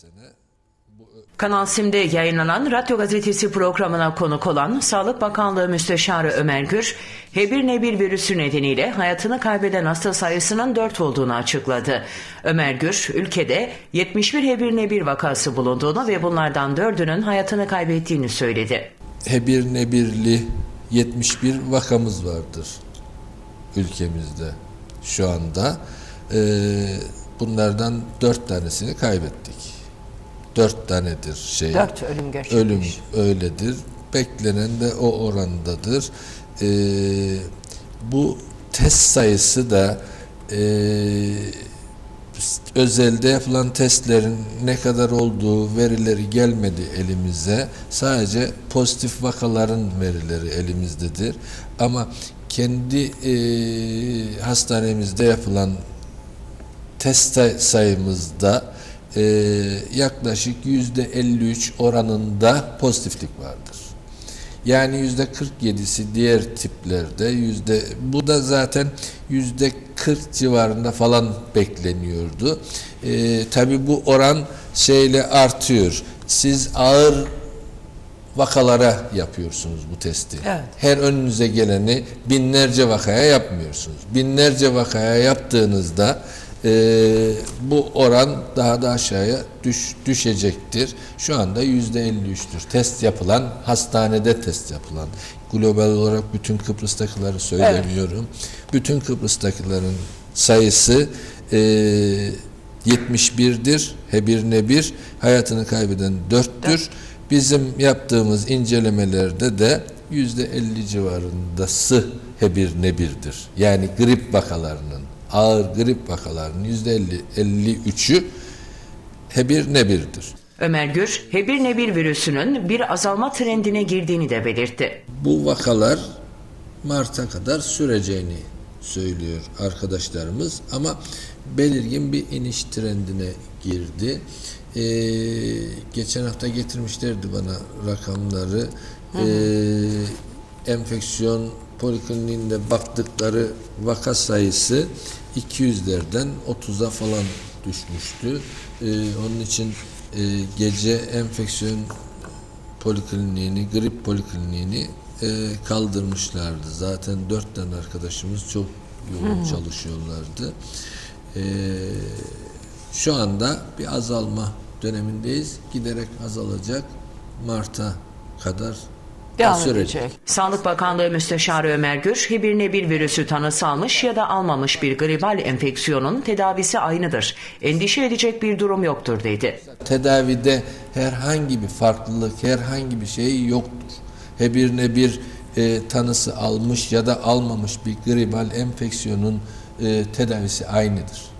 sene Kanal Sim'de yayınlanan Radyo Gazetesi programına konuk olan Sağlık Bakanlığı Müsteşarı Ömer Gür, H1N1 virüsü nedeniyle hayatını kaybeden hasta sayısının 4 olduğunu açıkladı. Ömer Gür, ülkede 71 H1N1 vakası bulunduğunu ve bunlardan 4'ünün hayatını kaybettiğini söyledi. H1 Nebirli 71 vakamız vardır ülkemizde şu anda. Ee, bunlardan 4 tanesini kaybettik. 4 tanedir şey. 4 ölüm gerçekleşti. Ölüm öyledir. Beklenen de o orandadır. Ee, bu test sayısı da e, özelde yapılan testlerin ne kadar olduğu verileri gelmedi elimize. Sadece pozitif vakaların verileri elimizdedir. Ama kendi e, hastanemizde yapılan test say- sayımızda e, yaklaşık yüzde 53 oranında pozitiflik vardır. Yani yüzde 47'si diğer tiplerde yüzde bu da zaten yüzde 40 civarında falan bekleniyordu. E, Tabi bu oran şeyle artıyor. Siz ağır vakalara yapıyorsunuz bu testi. Evet. Her önünüze geleni binlerce vakaya yapmıyorsunuz. Binlerce vakaya yaptığınızda e, bu oran daha da aşağıya düş, düşecektir. Şu anda yüzde 53'tür. Test yapılan, hastanede test yapılan. Global olarak bütün Kıbrıs'takileri söylemiyorum. Bütün Kıbrıs'takilerin sayısı e, 71'dir. H1 1 hayatını kaybeden 4'tür. Bizim yaptığımız incelemelerde de yüzde 50 civarındası H1 1'dir. Yani grip vakalarının, ağır grip vakalarının yüzde 50, 53'ü H1 1'dir. Ömer Gür, H1N1 virüsünün bir azalma trendine girdiğini de belirtti. Bu vakalar Mart'a kadar süreceğini söylüyor arkadaşlarımız ama belirgin bir iniş trendine girdi. Ee, geçen hafta getirmişlerdi bana rakamları. Ee, enfeksiyon polikliniğinde baktıkları vaka sayısı 200'lerden 30'a falan düşmüştü. Ee, onun için e, gece enfeksiyon polikliniğini, grip polikliniğini e, kaldırmışlardı. Zaten dört tane arkadaşımız çok yoğun çalışıyorlardı. E, şu anda bir azalma dönemindeyiz. Giderek azalacak. Mart'a kadar sürecek. Sağlık Bakanlığı Müsteşarı Ömer Gür, H1N1 virüsü tanısı almış ya da almamış bir gribal enfeksiyonun tedavisi aynıdır. Endişe edecek bir durum yoktur dedi. Tedavide herhangi bir farklılık, herhangi bir şey yoktur. H1N1 bir e, tanısı almış ya da almamış bir gribal enfeksiyonun e, tedavisi aynıdır.